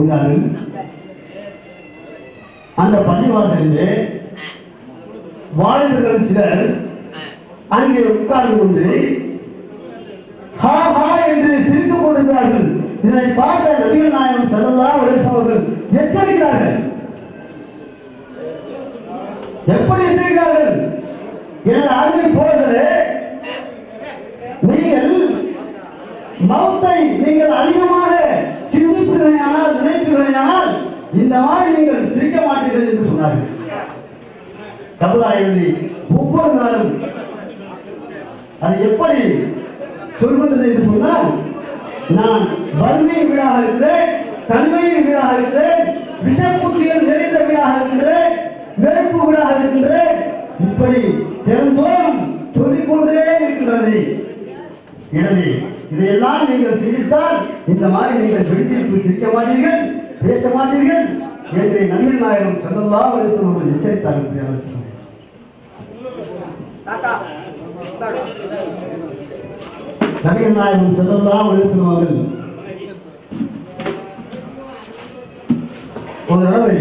போகிறார்கள் அந்த பள்ளிவாசலிலே வாலிபர்கள் சிலர் அங்கே உட்கார்ந்து கொண்டு ஹா ஹா என்று சிரித்துக் கொண்டிருக்கிறார்கள். இதனை பார்த்த நபிகள் நாயகம் ஸல்லல்லாஹு அலைஹி அவர்கள் எச்சரிக்கிறார்கள். எப்படி எச்சரிக்கிறார்கள்? எனது அருமை தோழர்களே நீங்கள் மௌத்தை நீங்கள் அதிகமாக சிந்திப்பீர்களானால் நினைக்கிறேனால் இந்த மாதிரி நீங்கள் சிரிக்க மாட்டீர்கள் என்று சொன்னார்கள். கபலாயி ஒவ்வொரு நாளும் அது எப்படி சொல்வது என்று சொன்னால் நான் வறுமையின் வீடாக இருக்கிறேன் தனிமையின் வீடாக இருக்கிறேன் விஷப்பூச்சிகள் நிறைந்த வீடாக இருக்கின்றேன் நெருப்பு வீடாக இருக்கின்றேன் இப்படி தினந்தோறும் சொல்லிக்கொண்டே இருக்கின்றது எனவே இதையெல்லாம் நீங்கள் சிந்தித்தால் இந்த மாதிரி நீங்கள் வெடிசிரிப்பு சிரிக்க மாட்டீர்கள் பேச மாட்டீர்கள் என்று நவீன நாயகம் செல்லல்லா வயசு அவர்கள் எச்சரித்தார்கள். நபிகள் நாயகம் செல்லல்லா வயசு அவர்கள். ஒரு தடவை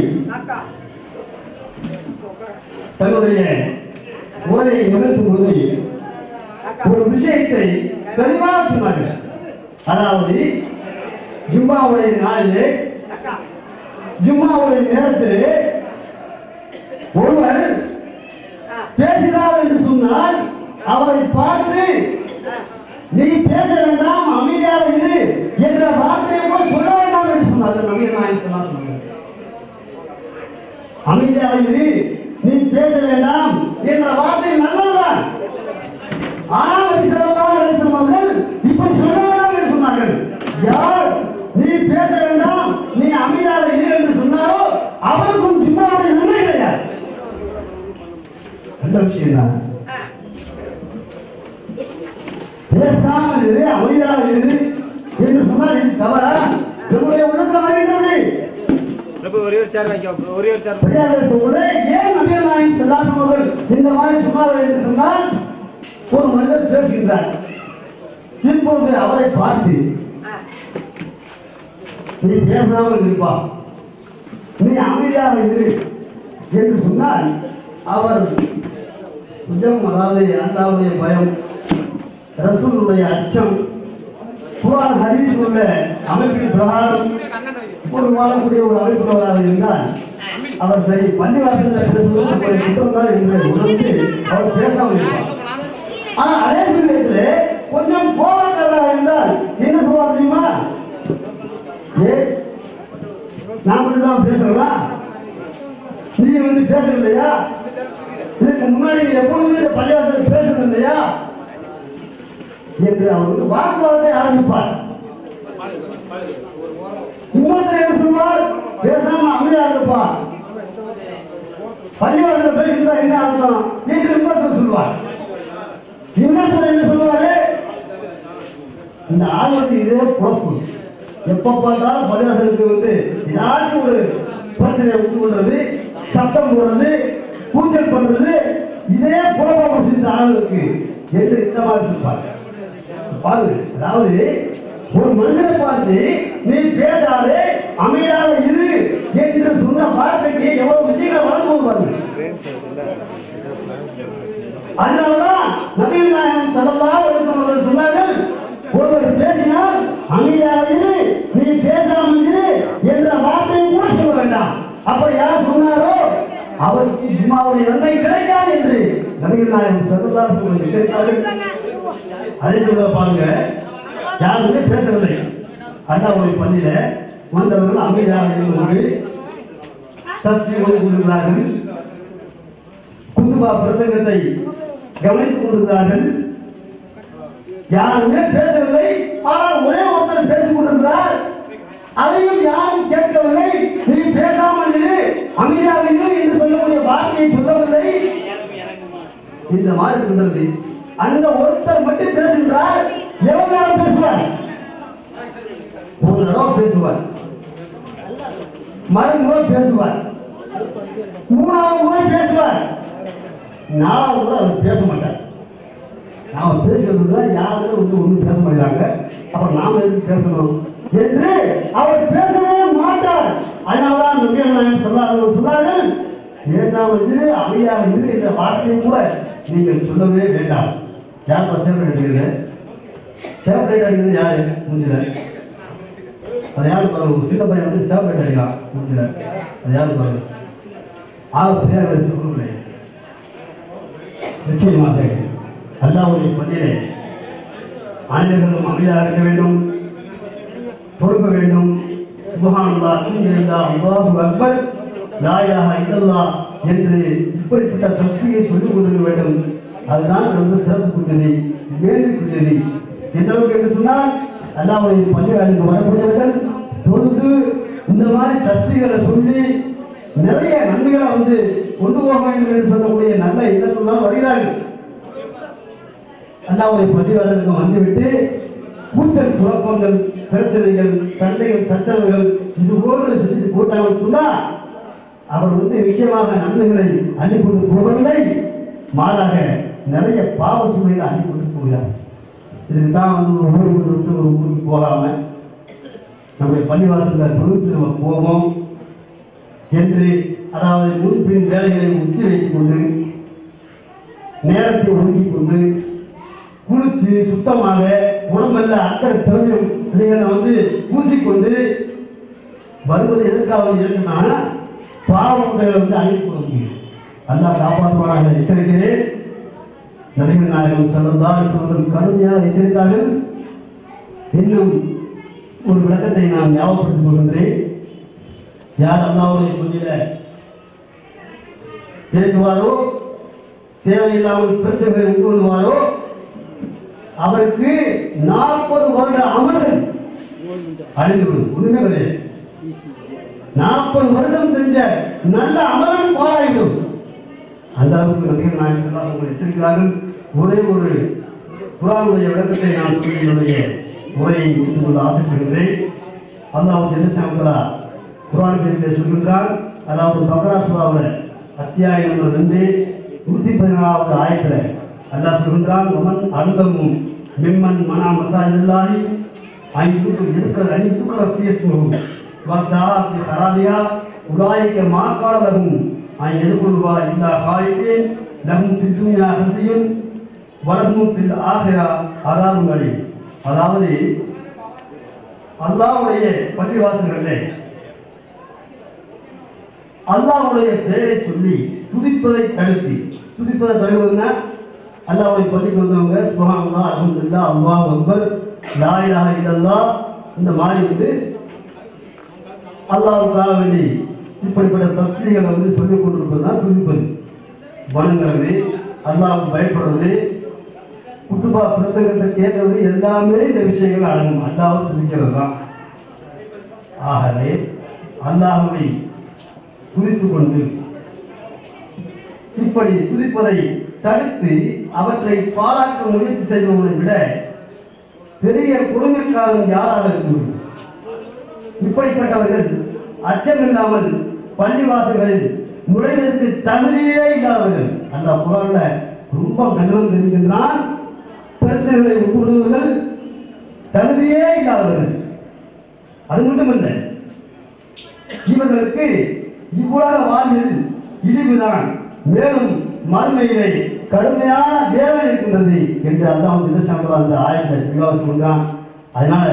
தன்னுடைய உரையை நிகழ்த்தும் பொழுது ஒரு விஷயத்தை தெளிவாக சொன்னாங்க அதாவது ஜும்மாவுடைய நாளிலே ஜும்மாவுடைய நேரத்தில் ஒருவர் பேசுகிறார் என்று சொன்னால் அவரை பார்த்து நீ பேச வேண்டாம் அமைதியாக இரு என்ற வார்த்தையை கூட சொல்ல வேண்டாம் என்று சொன்னார். நவீன நாயன் சொன்னார் அமைதியாக இரு நீ பேச வேண்டாம் என்ற வார்த்தை நல்லதுதான். ஆனால் நபி ஸல்லல்லாஹு அலைஹி வஸல்லம் அவர்கள் இப்படி சொல்ல வேண்டாம் என்று சொன்னார்கள் யார் நீ பேச வேண்டாம் நீ அமைதியாக இரு என்று சொன்னாரோ அவருக்கும் ஜும்மாவுடைய நன்மை கிடையாது நல்ல விஷயம் தான் பேசாமல் இரு அமைதியாக இரு என்று சொன்னால் இது தவறா? நம்முடைய உள்ளத்தில் வருகின்றது பிரபு ஒரே ஒரு சேர் வைக்க ஒரே ஒரு சேர் பெரியார்கள் சொல்வது ஏன் நபிகள் நாயகம் செல்லாசம் அவர்கள் இந்த மாதிரி சொன்னார்கள் என்று சொன்னால்? ஒரு மனிதர் பேசுகின்றார். இப்பொழுது அவரை பார்த்து நீ பேசாமல் இருப்பா. நீ அமைதியாக இரு. என்று சொன்னால் அவர் கொஞ்சம் அதாவது அல்லாவுடைய பயம். ரசூலுடைய அச்சம். குரான் ஹதீஸ் உள்ள அமைப்பின் பிரகாரம் ஒரு வாழக்கூடிய ஒரு அமைப்புள்ளவராக இருந்தால் அவர் சரி பள்ளிவாசல் பேசுவது ஒரு என்று உணர்ந்து அவர் பேசாமல் இருப்பார் ஆனா அதே சமயத்தில் கொஞ்சம் கோபக்காரராக இருந்தால் என்ன சொல்லுவார் தெரியுமா? ஏ நான் மட்டும் தான் பேசுறேனா? நீ வந்து பேசுறது இதுக்கு முன்னாடி எப்பொழுதுமே இந்த பள்ளிவாசல் பேசுறது இல்லையா என்று அவருக்கு வாக்குவாதத்தை ஆரம்பிப்பார். இன்னொருத்தர் என்ன சொல்வார் பேசாம அமைதியா இருப்பா பள்ளிவாசல பேசியிருந்தா என்ன அர்த்தம்? என்று இன்னொருத்தர் சொல்வார் இன்னொருத்தர் என்ன சொல்லுவாரு? இந்த ஆளுக்கு இதே குழப்பு எப்ப பார்த்தாலும் பள்ளிவாசலுக்கு வந்து ஏதாச்சும் ஒரு பிரச்சனையை விட்டு கொள்றது சத்தம் போடுறது கூச்சல் பண்றது இதே கோபம் முடிச்சிருந்த ஆளுக்கு. என்று இந்த மாதிரி சொல்வார் பாரு அதாவது ஒரு மனுஷனை பார்த்து நீ பேசாதே அமைதியாக இரு என்று சொன்ன வார்த்தைக்கு எவ்வளவு விஷயங்களை வழங்குவது பாருங்க அதனாலதான் நபிகள் நாயகம் ஸல்லல்லாஹு அவர்கள் சொன்னார்கள் ஒருவர் பேசினால் அமைதியாக இரு நீ பேசாமல் இரு என்ற வார்த்தையை கூட சொல்ல வேண்டாம். அப்படி யார் சொன்னாரோ அவருக்கு ஜும்மாவுடைய நன்மை கிடைக்காது என்று நபிகள் நாயகம் ஸல்லல்லாஹு எச்சரித்தார்கள். அதே சொல்ல பாருங்க யாருமே பேசவில்லை. அல்லாவுடைய பள்ளியில வந்தவர்கள் அமைதியாக இருந்தபோது கொண்டு தஸ்மி ஓதி கொண்டிருக்கிறார்கள் குந்துபா பிரசங்கத்தை கவனித்துக் கொண்டிருக்கிறார்கள். யாருமே பேசவில்லை ஆனால் ஒரே ஒருத்தர் பேசிக் கொண்டிருக்கிறார். அதையும் யாரும் கேட்கவில்லை. நீ பேசாமல் இரு. அமைதியாக இரு என்று சொல்லக்கூடிய வார்த்தையை சொல்லவில்லை. இந்த மாதிரி இருக்கின்றது அந்த ஒருத்தர் மட்டும் பேசுகிறார். எவ்வளவு நேரம் பேசுவார்? ஒரு தடவை பேசுவார். மறுமுறை பேசுவார். மூணாவது முறை பேசுவார். நாலாவது முறை அவர் பேச மாட்டார். நாம பேசுறது யாரும் வந்து ஒன்றும் பேச மாட்டாங்க. அப்புறம் நாம எதுக்கு பேசணும்? என்று அவர் பேசவே மாட்டார். அதனால்தான் நபிகள் நாயகம் சொல்லார்கள் சொன்னார்கள் பேசாமல் இரு அமைதியாக இரு என்ற வார்த்தையை கூட நீங்கள் சொல்லவே வேண்டாம். யார் சேவரேட் அடிக்கிறீங்க சேவரேட் அடிக்கிறது யாரு? முடிஞ்சல அது யாரு பாருங்க சின்ன பையன் வந்து சேவரேட் அடிக்கலாம் முடிஞ்சல அது யாரு பாருங்க ஆக பெரியார் வச்சு கொடுக்கல நிச்சயமாக அல்லாவுடைய பள்ளியிலே மாநிலங்களும் அமைதியாக இருக்க வேண்டும். தொழுக வேண்டும். சுபஹானல்லா அல்ஹம்துலில்லாஹ் அல்லாஹு அக்பர். லா இலாஹா இல்லல்லாஹ் என்று இப்படிப்பட்ட தஸ்பியை சொல்லிக் கொண்டிருக்க வேண்டும். அதுதான் ரொம்ப சிறப்புக்குரியது மேலுக்குரியது எந்த அளவுக்கு என்று சொன்னால் அல்லாவுடைய பள்ளிகளுக்கு வரக்கூடியவர்கள் தொழுது இந்த மாதிரி தஸ்பிகளை சொல்லி நிறைய நன்மைகளை வந்து கொண்டு போக வேண்டும் என்று சொல்லக்கூடிய நல்ல எண்ணத்தில் தான் வருகிறார்கள் அல்லாவுடைய பதிவாளருக்கு வந்துவிட்டு கூச்சல் குழப்பங்கள் பிரச்சனைகள் சண்டைகள் சச்சரவுகள் இது போன்று செஞ்சு போட்டாலும் சொன்னா அவர் வந்து நிச்சயமாக நன்மைகளை அள்ளி கொண்டு போகவில்லை. மாறாக நிறைய பாவ சுமைகளை அள்ளி கொண்டு போகிறார். இதுக்கு தான் வந்து ஒரு ஊருக்கு விட்டு ஒரு ஊருக்கு போகாம நம்முடைய பள்ளிவாசல்ல தொழுத்து நம்ம போவோம் என்று அதாவது முன்பின் வேலைகளை ஒத்தி வைத்துக் கொண்டு நேரத்தை ஒதுக்கிக் கொண்டு குளிச்சு சுத்தமாக உடம்பெல்லாம் அத்தனை திறமையும் இவைகளை வந்து பூசிக்கொண்டு வருவது எதற்காக இருக்குன்னா பாவங்களை வந்து அழிப்பு கொடுக்கும் அல்லாஹ் காப்பாற்றுவாராக எச்சரிக்கிறேன். நபிகள் நாயகம் செல்லந்தால் சொல்வதும் கடுமையாக எச்சரித்தார்கள். இன்னும் ஒரு விளக்கத்தை நான் ஞாபகப்படுத்திக் கொள்கின்றேன். யார் அல்லாவுடைய கொஞ்சில பேசுவாரோ தேவையில்லாமல் பிரச்சனைகளை உண்டு வருவாரோ அவருக்கு நாற்பது வருட அமரன். அழிந்துவிடும் ஒண்ணுமே கிடையாது. நாற்பது வருஷம் செஞ்ச நல்ல அமரன் பாழாயிடும் அந்த அளவுக்கு நபிகள் நாயகம் சொல்லாமல் உங்களை எச்சரிக்கிறார்கள். ஒரே ஒரு குரானுடைய விளக்கத்தை நான் சொல்லி என்னுடைய உரையை முடித்துக் கொள்ள ஆசைப்படுகிறேன். அல்லாஹ் ஜெனசாமலா குரான் செய்தியை சொல்கின்றான் அதாவது பக்ரா சுறாவில் அத்தியாயம் வந்து ரெண்டு நூற்றி பதினாலாவது ஆயத்தில் அல்லாஹ் சொல்கின்றான் மமன் அழுதமும் மிம்மன் மனா மசாயில்லாஹி ஐந்துக்கு எதுக்கர் ஐந்துக்கர பேசுவோம் வசா பி ஹராபியா உலாய்க்க மாக்கால லகும் ஐ எதுக்குள்வா இல்லா ஹாயிபின் லகும் பித்துமியா ஹசியுன் வலகும் பில் ஆஹிரா அதாபும் அலி அதாவது அல்லாவுடைய பள்ளிவாசல்களிலே அல்லாவுடைய பெயரை சொல்லி துதிப்பதை தடுத்து துதிப்பதை தடுவதுன்னா அல்லாவை பள்ளிக்கு வந்தவங்க சுபஹானல்லாஹ் அல்ஹம்துலில்லாஹ் அம்மா அக்பர் லா இலாஹா இந்த மாதிரி வந்து அல்லாவுக்காக வேண்டி இப்படிப்பட்ட தஸ்மீகளை வந்து சொல்லிக் கொண்டிருப்பது தான் துதிப்பது வணங்குறது அல்லாவுக்கு பயப்படுறது குத்துபா பிரசங்கத்தை கேட்கறது எல்லாமே இந்த விஷயங்கள் அடங்கும். அல்லாவை துதிக்கிறது தான். ஆகவே அல்லாஹுவை துதித்து கொண்டு இப்படி துதிப்பதை தடுத்து அவற்றை பாழாக்க முயற்சி செய்வதை விட பெரிய கொடுமைக்காரன் யாராக இருக்க முடியும்? இப்படிப்பட்டவர்கள் அச்சமில்லாமல் பள்ளிவாசல்களில் நுழைவதற்கு தகுதியே இல்லாதவர்கள். அந்த குரான்ல ரொம்ப கண்டனம் தெரிவிக்கின்றான். பிரச்சனைகளை கூடுவர்கள் தகுதியே இல்லாதவர்கள். அது மட்டுமல்ல இவர்களுக்கு இவ்வுலக வாழ்வில் இழிவுதான். மேலும் மறுமையிலே கடுமையான வேதனை இருக்கின்றது என்று அல்லாஹ் தினசாமி அந்த ஆயத்தை தெளிவாக சொல்கிறான் அதனால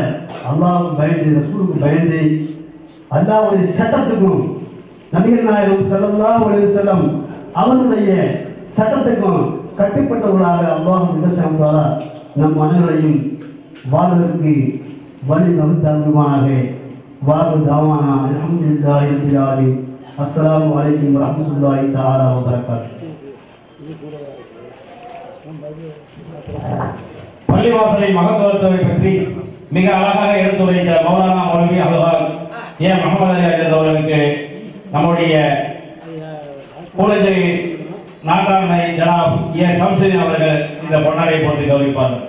அல்லாஹ்வுக்கு பயந்து ரசூலுக்கு பயந்து அல்லாவுடைய சட்டத்துக்கும் நபிகள் நாயகம் செல்லல்லா ஒரு செல்லம் அவருடைய சட்டத்துக்கும் கட்டுப்பட்டவர்களாக அல்லாஹ் தினசாமி நம் மனங்களையும் வாழ்வதற்கு வழி வகுத்தருமானாக வாழ்வு தாவானா? அலமதுல்லாஹி அஸ்லாம் வலைக்கம் வரமத்துல்லாஹி தாரா வரஹ்மத்துல்லாஹி பள்ளிவாசலை மகத்துவத்தை பற்றி மிக அழகாக எடுத்துரைத்த மௌலானா மௌலவி அல்ஹால் ஏ முகமது அலி அஜத் அவர்களுக்கு நம்முடைய கூலஞ்சேரி நாட்டாண்மை ஜனாப் ஏ சம்சதி அவர்கள் இந்த பொன்னாடை போட்டு கௌரவிப்பார்கள்.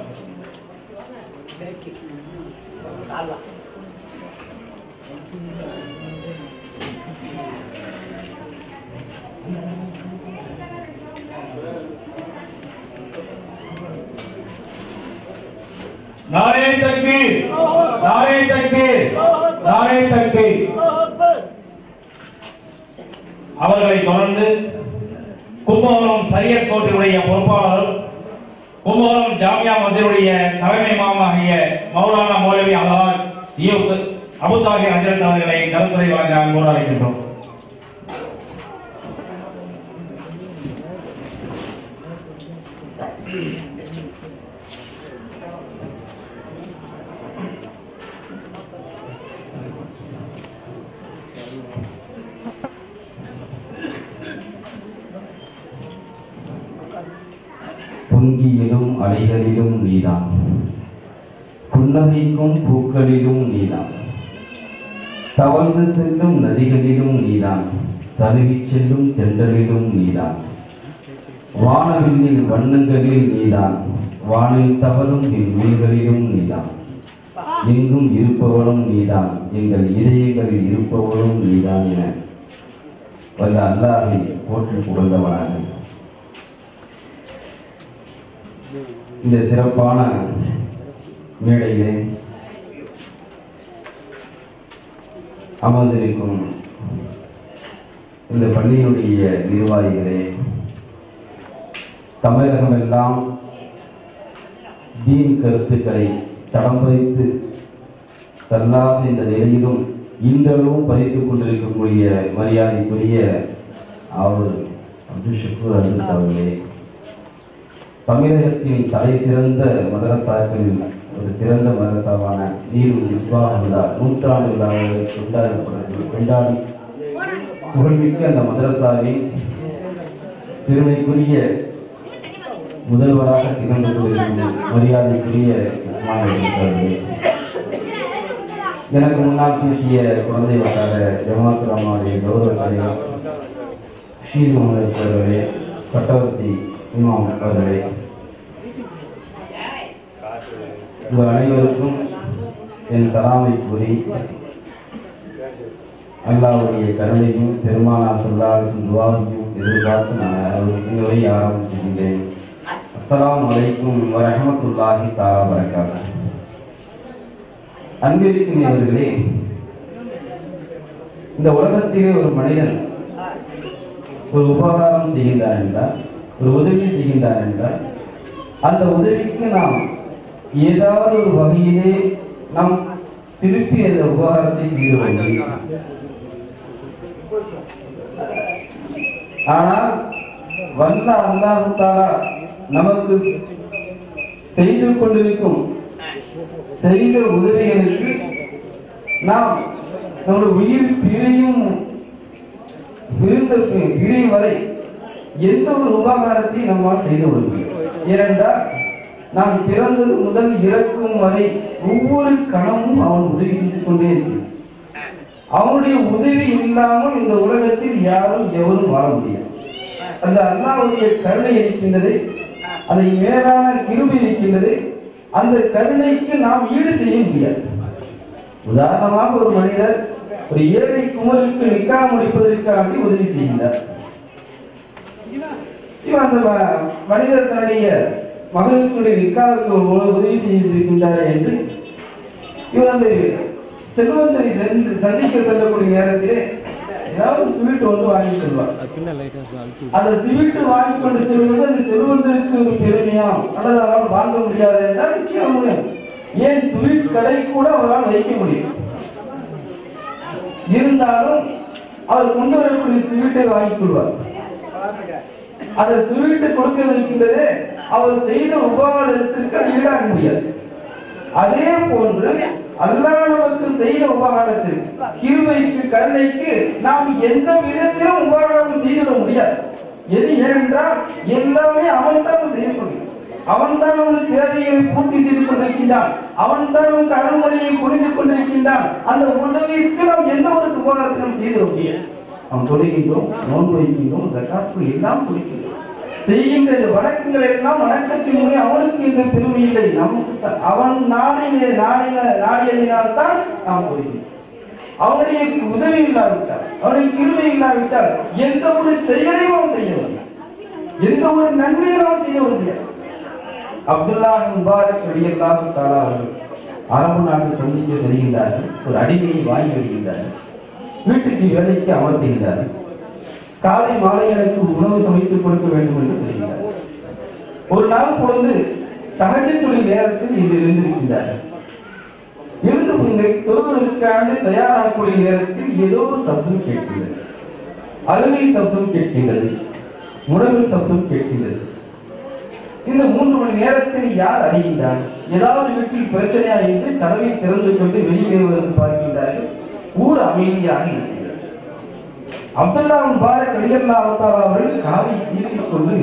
நாரே தக்பீர். நாரே தக்பீர். நாரே தக்பீர். அவர்களை தொடர்ந்து கும்பகோணம் சரியத் கோட்டினுடைய பொறுப்பாளர் கும்பகோணம் ஜாமியா மசீருடைய தலைமை மாமாகிய மௌலானா மௌலவி அலஹாஜ் அபுதாகி ஹஜரத் அவர்களை கருத்துரை வழங்க அன்போடு அழைக்கின்றோம். கைகளிலும் நீதான். புன்னகைக்கும் பூக்களிலும் நீதான். தவழ்ந்து செல்லும் நதிகளிலும் நீதான். தழுவிச் செல்லும் தென்றலிலும் நீதான். வானவில்லில் வண்ணங்களில் நீதான். வானில் தவழும் என் வீடுகளிலும் நீதான். எங்கும் இருப்பவனும் நீதான். எங்கள் இதயங்களில் இருப்பவனும் நீதான் என. வல்ல அல்லாஹை போற்றி புகழ்ந்தவனாக. இந்த சிறப்பான மேடையிலே அமர்ந்திருக்கும் இந்த பள்ளியினுடைய நிர்வாகிகளே தமிழகம் எல்லாம் தீன் கருத்துக்களை தடம் பதித்து தள்ளாத இந்த நிலையிலும் இன்றளவும் பதித்துக் கொண்டிருக்கக்கூடிய மரியாதைக்குரிய அவர் அப்துல் ஷக்கூர் அஜித் தமிழகத்தின் தலை சிறந்த மதரசாக்களில் ஒரு சிறந்த மதரசாவான நீர் இஸ்வாஹுல்லா நூற்றாண்டு விழாவை கொண்டாடப்படுகிறது கொண்டாடி புகழ்மிக்க அந்த மதரசாவில் பெருமைக்குரிய முதல்வராக திகழ்ந்து கொண்டிருக்கும் மரியாதைக்குரிய இஸ்மாயில் எனக்கு முன்னால் பேசிய குழந்தை வட்டார ஜமாத் ராமாவுடைய கௌரவ தலைவர் ஷீர் முகமது அவர்களே பட்டவர்த்தி இமாம் அவர்களே உங்கள் அனைவருக்கும் என் சலாமை கூறி அல்லாவுடைய கருணையும் பெருமானா சொல்லாசும் துவாவையும் எதிர்பார்த்து நான் அவருக்கு இந்த உரையை ஆரம்பிச்சிருக்கிறேன் அஸ்ஸலாமு அலைக்கும் வரஹமத்துல்லாஹி தாரா வரகாத்து அன்பிற்குரியவர்களே இந்த உலகத்திலே ஒரு மனிதன் ஒரு உபகாரம் செய்கின்றான் என்றால் ஒரு உதவி செய்கின்றான் என்றால் அந்த உதவிக்கு நாம் ஏதாவது ஒரு வகையிலே நாம் திருப்பி அந்த உபகாரத்தை செய்து வேண்டும் ஆனால் வல்ல அல்லாஹு நமக்கு செய்து கொண்டிருக்கும் செய்த உதவிகளுக்கு நாம் நம்முடைய உயிர் பிரியும் பிரிந்த பிரியும் வரை எந்த ஒரு உபகாரத்தை நம்மால் செய்து முடியும். ஏனென்றால் நாம் பிறந்தது முதல் இறக்கும் வரை ஒவ்வொரு கணமும் அவன் உதவி செய்து கொண்டே இருக்கிறான் அவனுடைய உதவி இல்லாமல் இந்த உலகத்தில் யாரும் எவரும் வாழ முடியாது. அந்த அல்லாவுடைய கருணை இருக்கின்றது அதை மேலான கிருபி இருக்கின்றது. அந்த கருணைக்கு நாம் ஈடு செய்ய முடியாது. உதாரணமாக ஒரு மனிதர் ஒரு ஏழை குமருக்கு நிக்கா முடிப்பதற்காக உதவி செய்கின்றார். இவன் அந்த மனிதர் தன்னுடைய மகளுடைய நிக்காவுக்கு ஒரு உதவி செய்திருக்கின்றார் என்று இவன் அந்த செல்வந்தரை சந்திக்க செல்லக்கூடிய நேரத்திலே ஏதாவது ஸ்வீட் வந்து வாங்கி செல்வார் அந்த ஸ்வீட் வாங்கி கொண்டு செல்வது அந்த செல்வந்தருக்கு ஒரு பெருமையா? அல்லது அவரால் வாங்க முடியாது என்றால் நிச்சயம் முடியும் ஏன் ஸ்வீட் கடை கூட அவரால் வைக்க முடியும்? இருந்தாலும் அவர் கொண்டு வரக்கூடிய ஸ்வீட்டை வாங்கிக் கொள்வார். அந்த ஸ்வீட்டு கொடுக்கிறது இருக்கின்றதே அவர் செய்த உபகாரத்திற்கு அது ஈடாக முடியாது. அதே போன்று அல்லாஹ் நமக்கு செய்த உபகாரத்திற்கு கிருமைக்கு கருணைக்கு நாம் எந்த விதத்திலும் உபகாரம் செய்திட முடியாது. எது ஏனென்றால் எல்லாமே அவன் தான் செய்து அவன் தான் நமது தேவையை பூர்த்தி செய்து கொண்டிருக்கின்றான். அவன் தான் நமக்கு அருள்மொழியை புரிந்து கொண்டிருக்கின்றான். அந்த உணவிற்கு நாம் எந்த ஒரு உபகாரத்திலும் செய்திட முடியாது. அவன் தொழுகின்றோம் நோன்பு வைக்கின்றோம் ஜக்காத்து எல்லாம் கொடுக்கின்றோம். செய்கின்ற இந்த வணக்கங்கள் எல்லாம் வணக்கத்தினுடைய அவனுக்கு இந்த பெருமை இல்லை. நம் அவன் நாடின நாடின நாடியதினால் தான் நாம் போகிறோம். அவனுடைய உதவி இல்லாவிட்டால் அவனுடைய கிருமை இல்லாவிட்டால் எந்த ஒரு செயலையும் அவன் செய்யவில்லை எந்த ஒரு நன்மையும் அவன் செய்ய முடியாது. அப்துல்லா முபாரக் வெளியெல்லாம் தஆலா அவர்கள் அரபு நாட்டு சந்திக்க செல்கின்றார்கள். ஒரு அடிமையை வாங்கி வருகின்றார்கள் வீட்டுக்கு வேலைக்கு அமர்த்துகின்றார்கள் காலை மாலை எனக்கு உணவு சமைத்து கொடுக்க வேண்டும் என்று சொல்கிறார். ஒரு நாள் பொழுது தகஜத்துடைய நேரத்தில் இது இருந்திருக்கின்றார் எழுந்து முன்னே தொழுவதற்காண்டு தயாராகக்கூடிய நேரத்தில் ஏதோ ஒரு சப்தம் கேட்கின்றது. அழுகை சப்தம் கேட்கின்றது. முடங்கல் சப்தம் கேட்கின்றது. இந்த மூன்று மணி நேரத்தில் யார் அடைகின்றார் ஏதாவது வீட்டில் பிரச்சனையா என்று கதவை திறந்து கொண்டு வெளியே வந்து பார்க்கின்றார்கள். ஊர் அமைதியாக இருக்கிறது. அப்துல்லா முபாரக் ரலியல்லாஹு அவதாரா அவர்கள் காவி தீர்த்து கொண்டு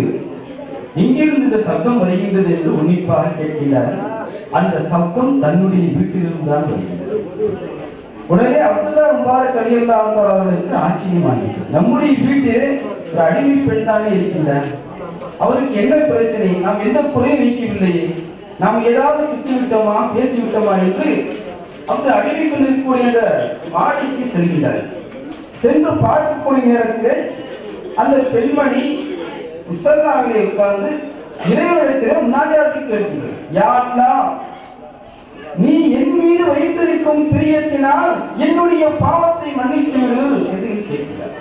எங்கிருந்து இந்த சப்தம் வருகின்றது என்று உன்னிப்பாக கேட்கிறார் அந்த சப்தம் தன்னுடைய வீட்டிலிருந்து தான் வருகிறது உடனே அப்துல்லா முபாரக் ரலியல்லாஹு அவதாரா அவர்களுக்கு ஆச்சரியமாகிட்டு நம்முடைய வீட்டில் ஒரு அடிமை பெண் தானே இருக்கின்றார். அவருக்கு என்ன பிரச்சனை? நாம் என்ன குறை வைக்கவில்லையே நாம் ஏதாவது திட்டி விட்டோமா பேசி விட்டோமா என்று அந்த அடிமை பெண் இருக்கக்கூடிய அந்த மாடிக்கு செல்கின்றார் சென்று பார்க்கக்கூடிய நேரத்தில் அந்த பெண்மணி முசல்லாவிலே உட்கார்ந்து இறைவனிடத்திலே முன்னாடியாருக்கு கேட்கிறது யாரெல்லாம் நீ என் மீது வைத்திருக்கும் பிரியத்தினால் என்னுடைய பாவத்தை மன்னித்து விடு என்று கேட்கிறார்.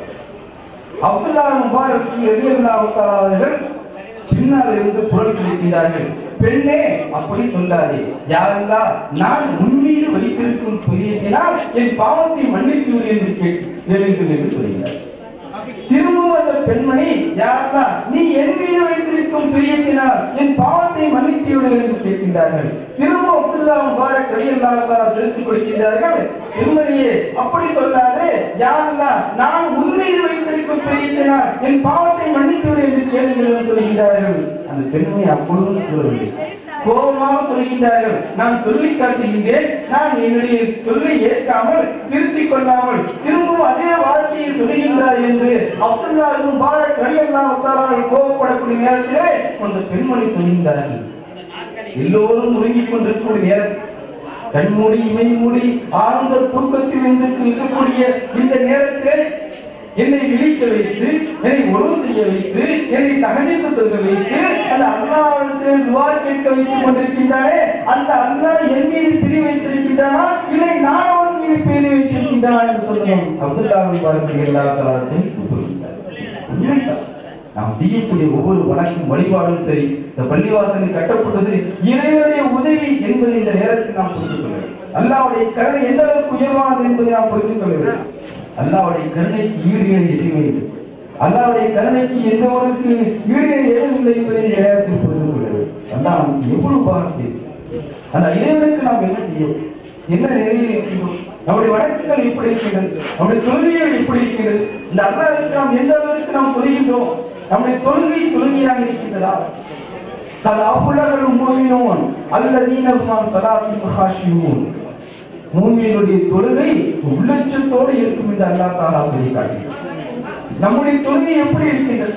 அப்துல்லா முபாரக் ரலியல்லாஹு தஆலா அவர்கள் பின்னால் இருந்து குரல் கொடுக்கிறார்கள் பெண்ணே அப்படி சொல்லாதே. யாரெல்லாம் நான் உன்மீது வைத்திருக்கும் புரியத்தினால் என் பாவத்தை மன்னித்து என்று கேட்டு என்று சொல்கிறார். திரும்பவும் அந்த பெண்மணி யாரா? நீ என் மீது வைத்திருக்கும் பிரியத்தினால் என் பாவத்தை மன்னித்து விடு என்று கேட்கின்றார்கள். திரும்ப அப்துல்லா முபாரக் ரலியல்லாஹு தஆலா கொடுக்கின்றார்கள். பெண்மணியே அப்படி சொல்லாதே. யாரா? நான் உன் மீது வைத்திருக்கும் பிரியத்தினால் என் பாவத்தை மன்னித்து விடு என்று கேளுங்கள் என்று சொல்கிறார்கள் அந்த பெண்மணி அப்பொழுதும் சொல்லவில்லை கோபமாக சொல்கின்றார்கள். நான் சொல்லி காட்டுகின்றேன். நான் என்னுடைய சொல்லை ஏற்காமல் திருத்திக் கொள்ளாமல் திரும்பவும் அதே வார்த்தையை சொல்லுகின்றார் என்று அப்துல்லா முபாரக் ரலியல்லாஹு கோபப்படக்கூடிய நேரத்திலே அந்த பெண்மணி சொல்கின்றார்கள். எல்லோரும் உறங்கிக் கொண்டிருக்கக்கூடிய நேரத்தில் கண்மூடி இமைமூடி ஆழ்ந்த தூக்கத்தில் இருந்து இருக்கக்கூடிய இந்த நேரத்தில் என்னை விழிக்க வைத்து என்னை உறவு செய்ய வைத்து என்னை தகஜத்து தொழுக வைத்து அந்த அல்லாவிடத்தில் துவா கேட்க வைத்துக் கொண்டிருக்கின்றானே அந்த அல்லாஹ் என் மீது பிரி வைத்திருக்கின்றானா இல்லை நான் அவன் மீது பிரி வைத்திருக்கின்றானா என்று சொல்லணும் அப்துல்லாவை பார்க்கிற எல்லா தலாத்தையும் கூறுகின்றார் உண்மைதான். நாம் செய்யக்கூடிய ஒவ்வொரு வணக்கம் வழிபாடும் சரி இந்த பள்ளிவாசலில் கட்டப்பட்டது சரி இறைவனுடைய உதவி என்பதை இந்த நேரத்தில் நாம் புரிந்து கொள்ள வேண்டும். அல்லாவுடைய கருணை எந்த அளவுக்கு உயர்வானது என்பதை நாம் புரிந்து கொள்ள வேண்டும். அல்லாவுடைய கருணைக்கு ஈடுகளை இணை எதுவுமே அல்லாவுடைய கருணைக்கு எந்த ஒருக்கு ஈடு ஏதுமில்லை என்பதை இந்த புரிந்து கொள்ள அல்லாஹ் நமக்கு எவ்வளவு பாகம் அந்த இறைவனுக்கு நாம் என்ன செய்யும் என்ன நிலையில் இருக்கிறோம் நம்முடைய வழக்குகள் எப்படி இருக்கிறது நம்முடைய தொழுகைகள் எப்படி இருக்கிறது இந்த அல்லாவிற்கு நாம் எந்த அளவிற்கு நாம் புரிகின்றோம் நம்முடைய தொழுகை தொழுகையாக இருக்கின்றதா? சலாபுல்லகள் மூமினோன் அல்லதீன சதாபி மகாஷியூன். மூமியினுடைய தொழுகை உள்ளட்சத்தோடு இருக்கும் என்று அல்லா தாரா சொல்லி காட்டுகிறார் நம்முடைய தொழுகை எப்படி இருக்கின்றது?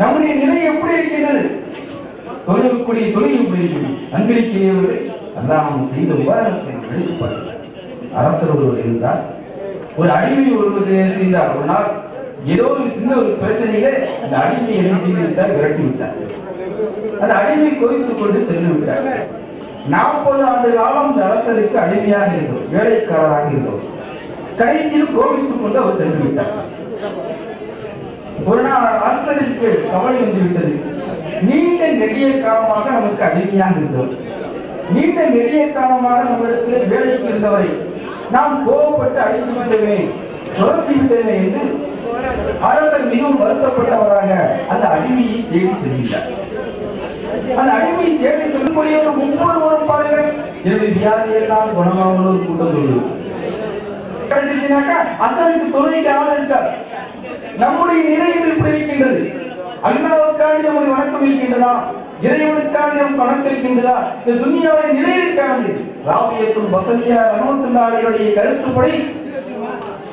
நம்முடைய நிலை எப்படி இருக்கின்றது? தொழுகக்கூடிய தொழில் எப்படி இருக்கிறது அன்பிற்கிறவர்கள் அல்லாமல் செய்த உபகரணத்தை வெளிப்படுத்த அரசர் ஒருவர் இருந்தார். ஒரு அடிமை ஒருவர் செய்தார் ஒரு நாள் ஏதோ ஒரு சின்ன ஒரு பிரச்சனையில அந்த அடிமையை என்ன செய்து விட்டார் விரட்டி விட்டார் அந்த அடிமை கொதித்துக் கொண்டு சென்று விட்டார். நாற்பது ஆண்டு காலம் அந்த அரசருக்கு அடிமையாக இருந்தோம் வேலைக்காரராக இருந்தோம் கடைசியில் கோபித்துக் கொண்டு அவர் சென்று விட்டார். ஒரு நாள் அரசருக்கு கவலை வந்துவிட்டது. நீண்ட நெடிய காலமாக நமக்கு அடிமையாக இருந்தோம். நீண்ட நெடிய காலமாக நம்மிடத்தில் வேலைக்கு இருந்தவரை நாம் கோபப்பட்டு அடித்து விட்டேனே துரத்தி விட்டவே என்று அரசர் மிகவும் வருத்தப்பட்டவராக அந்த அடிமையை தேடி செல்கின்றார் அந்த அடிமையை தேடி செல்லக்கூடியவர் ஒவ்வொருவரும் பாருங்கள். எனது வியாதி எல்லாம் குணமாகணும் கூட்டம் சொல்லுது கிடைச்சிருச்சுனாக்கா அசலுக்கு தொழுகைக்கு இருக்கார். நம்முடைய நிலை என்று இப்படி இருக்கின்றது. அல்லாவுக்காண்டி நம்முடைய வணக்கம் இருக்கின்றதா? இறைவனுக்காண்டி நம் வணக்கம் இருக்கின்றதா? இந்த துனியாவுடைய நிலை இருக்க வேண்டியது ராபியத்துல் வசதியா ரஹமத்துல்லாஹியுடைய கருத்துப்படி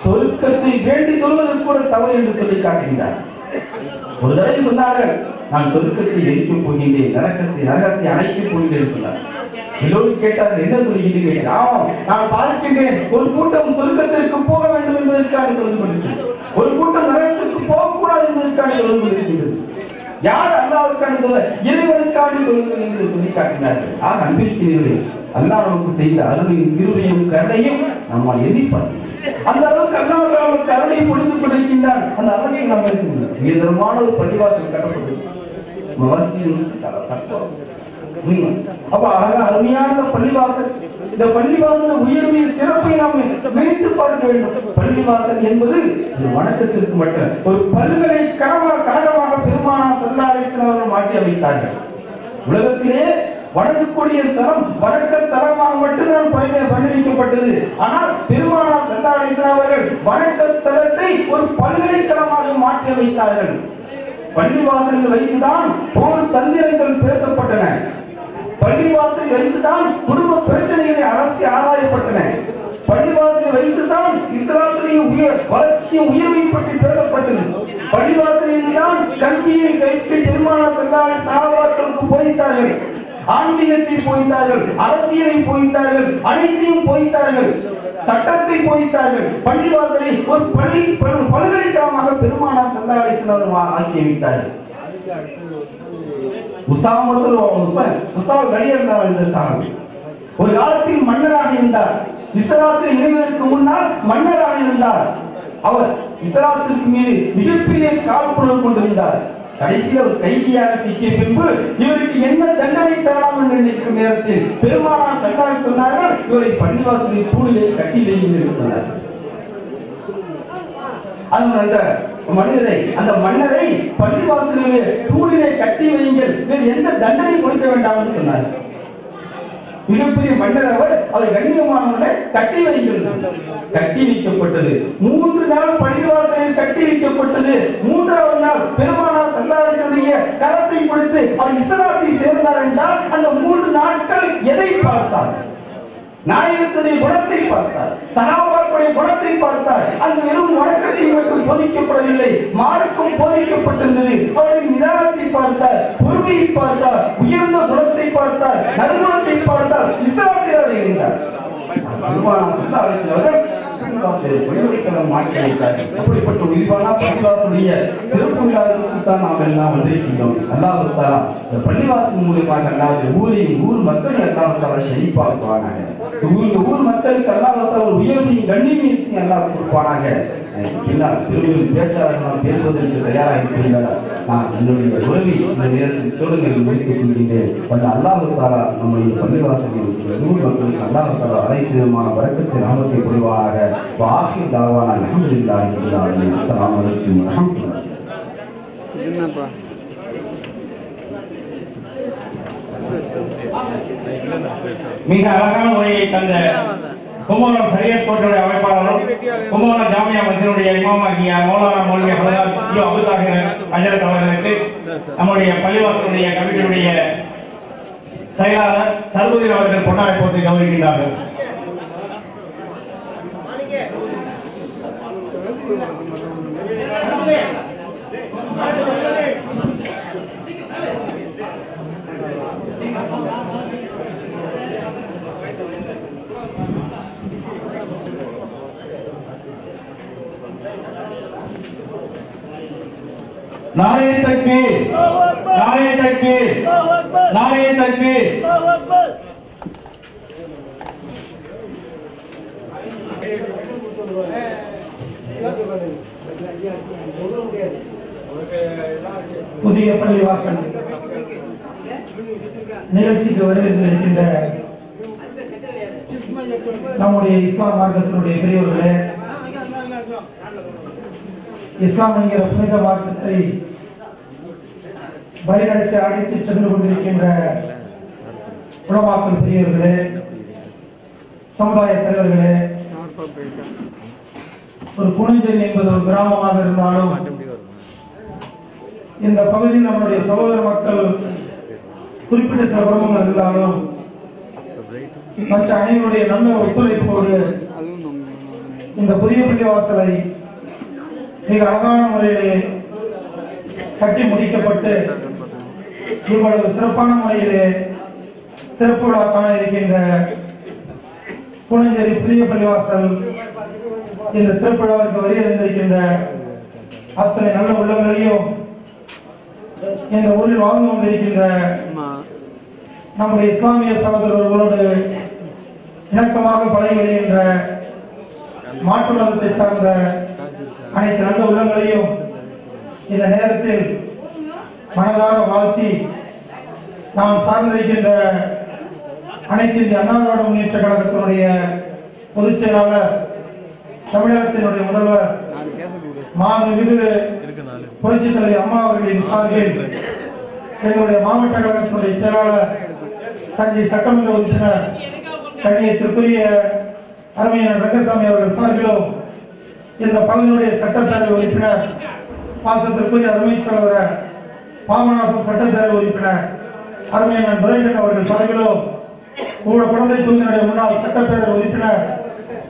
சொருக்கத்தை வேண்டி தொழுவதற்கு கூட தவறு என்று சொல்லி காட்டுகிறார் ஒரு தடவை சொன்னார்கள் நான் சொருக்கத்தை எரிக்கப் போகின்றேன் நரக்கத்தை நரகத்தை அணைக்கப் போகின்றேன் என்று சொன்னார் எல்லோரும் கேட்டார்கள் என்ன சொல்லுகிறீர்கள் ஆமாம் நான் பார்க்கின்றேன். ஒரு கூட்டம் சொர்க்கத்திற்கு போக வேண்டும் என்பதற்காக தொழுது கொண்டிருக்கிறது ஒரு கூட்டம் நரகத்திற்கு போகக்கூடாது என்பதற்காக தொழுது கொண்டிருக்கின்றது யார் அல்லாவுக்காண்டி சொல்ல இறைவனுக்காண்டி சொல்லுங்கள் என்று சொல்லி காட்டினார்கள். ஆக அன்பிருக்கிறீர்களே அல்லாஹ் நமக்கு செய்த அருளையும் கிருபையும் கருணையும் நம்மால் எண்ணி அந்த அளவுக்கு அல்லாஹ் நமக்கு கருணையை பொழிந்து கொண்டிருக்கின்றான். அந்த அளவை நாம் பேசுகிறோம். உயர்தரமான ஒரு பள்ளிவாசல் கட்டப்பட்டது மஸ்ஜித் கட்டப்பட்டது. அப்ப அழகா அருமையான இந்த பள்ளிவாசல் இந்த பள்ளிவாசல் உயர்வின் சிறப்பை நாம் நினைத்து பார்க்க வேண்டும். பள்ளிவாசல் என்பது ஒரு வணக்கத்திற்கு மட்டும் ஒரு பல்கலைக்கழகமாக கழகமாக பெருமானா செல்லாலேசன் அவர்கள் மாற்றி அமைத்தார்கள். உலகத்திலே வணங்கக்கூடிய ஸ்தலம் வணக்க ஸ்தலமாக மட்டும்தான் பரிமை பரிணமிக்கப்பட்டது. ஆனால் பெருமானார் செல்லாலேசன் அவர்கள் வணக்க ஸ்தலத்தை ஒரு பல்கலைக்கழகமாக மாற்றி அமைத்தார்கள். பள்ளிவாசலில் வைத்துதான் போர் தந்திரங்கள் பேசப்பட்டன. பள்ளிவாசலில் வைத்துதான் குடும்ப பிரச்சனைகளை அரசு ஆராயப்பட்டன. பள்ளிவாசலை வைத்துதான் இஸ்லாத்திலேயே உயர் வளர்ச்சியும் உயர்வையும் பற்றி பேசப்பட்டது. பள்ளிவாசலில் தான் கல்வியை கைப்பற்றி பெருமான செல்லாத சாபாக்களுக்கு போதித்தார்கள். ஆன்மீகத்தை போதித்தார்கள் அரசியலை போதித்தார்கள் அனைத்தையும் போதித்தார்கள் சட்டத்தை போதித்தார்கள். பள்ளிவாசலை ஒரு பள்ளி பல்கலைக்கழகமாக பெருமானார் செல்லாலேசன் செல்வர் ஆக்கி வைத்தார்கள். உசாமத்தில் உசா- உசால் கடியர்ந்தார் என்ற சாமி ஒரு காலத்தில் மன்னராக இருந்தார். இஸ்லாத்தில் இணைவதற்கு முன்னால் மன்னராக இருந்தார். அவர் இஸ்லாத்திற்கு மீது மிகப்பெரிய காழ்ப்புணர்வு கொண்டிருந்தார். கடைசியில் அவர் கைதியாக சிக்கிய பின்பு இவருக்கு என்ன தண்டனை தரலாம் என்று நினைக்கும் நேரத்தில் பெருமானார் சட்டார் சொன்னார்கள் இவரை பள்ளிவாசலில் தூணிலே கட்டி வையுங்கள் என்று சொன்னார். அது அந்த மனிதரை அந்த மன்னரை பள்ளிவாசலிலே தூணிலே கட்டி வையுங்கள். வேறு எந்த தண்டனை கொடுக்க வேண்டாம் என்று சொன்னார். மிகப்பெரிய மன்னர் அவர் அவர் கண்ணியமானவர்களை கட்டி வையுங்கள். கட்டி வைக்கப்பட்டது. மூன்று நாள் பள்ளிவாசலில் கட்டி வைக்கப்பட்டது. மூன்றாவது நாள் பெருமானார் சல்லாசனுடைய கரத்தை கொடுத்து அவர் இஸ்லாத்தை சேர்ந்தார் என்றால் அந்த மூன்று நாட்கள் எதை பார்த்தார்? நாயகத்துடைய குணத்தை பார்த்தார். சகாபாக்களுடைய குணத்தை பார்த்தார். அங்கு வெறும் வணக்கத்தை மட்டும் போதிக்கப்படவில்லை. மார்க்கம் போதிக்கப்பட்டிருந்தது. அவருடைய நிதானத்தை பார்த்தார். பொறுமையை பார்த்தார். உயர்ந்த குணத்தை பார்த்தார். நற்குணத்தை பார்த்தார். இஸ்லாத்தில் அவர் இணைந்தார் பெருமானார் ஸல்லல்லாஹு மாற்றி அப்படிப்பட்ட பள்ளிவாசலுடைய திறப்பு விழாவிற்கு தான் நாம் எல்லாம் வந்திருக்கின்றோம். அல்லாஹ் தாலா இந்த பள்ளிவாசல் மூலியமாக அல்லாஹ் ஊரையும் ஊர் மக்களையும் அல்லாஹ் தாலா செழிப்பாக்குவானாக ஊர் மக்களுக்கு அல்லாஹ் தாலா ஒரு உயர்வையும் கண்ணியத்தையும் அல்லாஹ் கொடுப்பானாங்க பின்னால் பெருமையும் பேசுவதற்கு தயாராக இருக்கிறார் நான் என்னுடைய உறவை இந்த நேரத்தில் தொடுங்கள் முடித்துக் கொள்கின்றேன் பல அல்லாஹு தாரா நம்முடைய பள்ளிவாசலில் நூல் மக்களுக்கு அல்லாஹு தாரா அனைத்து விதமான வரக்கத்தை நாமத்தை கொள்வாராக வாகி தாவான அல்ஹம்துலில்லாஹி ரப்பில் ஆலமீன் அஸ்ஸலாமு அலைக்கும் என்னப்பா மிக அழகான உரையை தந்த கும்பகோணம் சரியத் கோட்டையுடைய அமைப்பாளரும் கும்பகோணம் ஜாமியா மசினுடைய இமாமாகிய மௌலானா மௌலிய ஹலதார் யோ அபுதாகிர் அஜரத் அவர்களுக்கு நம்முடைய பள்ளிவாசலுடைய கமிட்டியுடைய செயலாளர் சர்வதீர் அவர்கள் பொன்னாரை போட்டு கௌரவிக்கின்றார்கள். நாரே தக்பீர். நாரே தக்பீர். நாரே தக்பீர். புதிய பள்ளிவாசல் நிகழ்ச்சிக்கு வருகின்ற நம்முடைய இஸ்லாம் மார்க்கத்தினுடைய பெரியவர்களே இஸ்லாம் என்கிற புனித மார்க்கத்தை வழிநடத்தி அழைத்து சென்று கொண்டிருக்கின்ற உணவாக்கல் பெரியவர்களே சமுதாய தலைவர்களே ஒரு புனிஜன் என்பது ஒரு கிராமமாக இருந்தாலும் இந்த பகுதியில் நம்முடைய சகோதர மக்கள் குறிப்பிட்ட சில குடும்பங்கள் இருந்தாலும் மற்ற அனைவருடைய நல்ல ஒத்துழைப்போடு இந்த புதிய பள்ளிவாசலை மிக அழகான முறையிலே கட்டி முடிக்கப்பட்டு இவ்வளவு சிறப்பான முறையிலே திறப்பு விழா காண இருக்கின்ற புனஞ்சேரி புதிய பள்ளிவாசல் இந்த திறப்பு விழாவிற்கு அறிந்திருக்கின்ற அத்தனை நல்ல உள்ளங்களையும் இந்த ஊரில் வாழ்ந்து கொண்டிருக்கின்ற நம்முடைய இஸ்லாமிய சகோதரர்களோடு இணக்கமாக பழகி வருகின்ற மாற்று மதத்தை சார்ந்த அனைத்து நல்ல உள்ளங்களையும் இந்த நேரத்தில் மனதாக வாழ்த்தி நாம் சார்ந்திருக்கின்ற அனைத்து இந்திய அண்ணா திராவிட முன்னேற்ற கழகத்தினுடைய பொதுச் செயலாளர் தமிழகத்தினுடைய முதல்வர் மாண்புமிகு புரட்சி தலைவர் அம்மா அவர்களின் சார்பில் எங்களுடைய மாவட்ட கழகத்தினுடைய செயலாளர் தஞ்சை சட்டமன்ற உறுப்பினர் கண்ணியத்திற்குரிய அருமையான ரங்கசாமி அவர்கள் சார்பிலும் இந்த பகுதியுடைய சட்டப்பேரவை உறுப்பினர் பாசத்திற்குரிய அருமை சகோதரர் பாபநாசம் சட்டப்பேரவை உறுப்பினர் அருமையான துரைகன் அவர்கள் சார்பிலும் கூட குழந்தை தொகுதியினுடைய முன்னாள் சட்டப்பேரவை உறுப்பினர்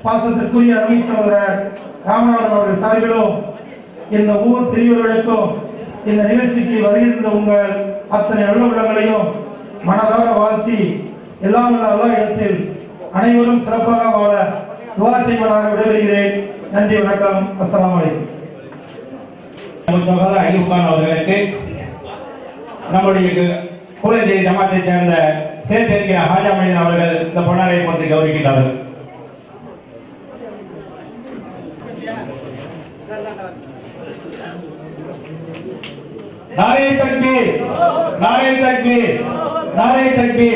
பாசத்திற்குரிய அருமை சகோதரர் ராமநாதன் அவர்கள் சார்பிலும் இந்த ஊர் பெரியவர்களுக்கும் இந்த நிகழ்ச்சிக்கு வருகின்ற உங்கள் அத்தனை நல்ல உள்ளங்களையும் மனதார வாழ்த்தி எல்லாம் உள்ள இடத்தில் அனைவரும் சிறப்பாக வாழ துவா செய்வதாக விடைபெறுகிறேன். நன்றி வணக்கம். அஸ்லாம் அலைக்கும். சகோதரர் அவர்களுக்கு நம்முடைய கூலஞ்சேரி ஜமாத்தை சேர்ந்த சேர்த்திருக்கிற ஹாஜா மனிதன் அவர்கள் இந்த பொன்னாரை போன்று கௌரவிக்கிறார்கள் நாரே தக்கி நாரே தக்கி நாரே தக்கி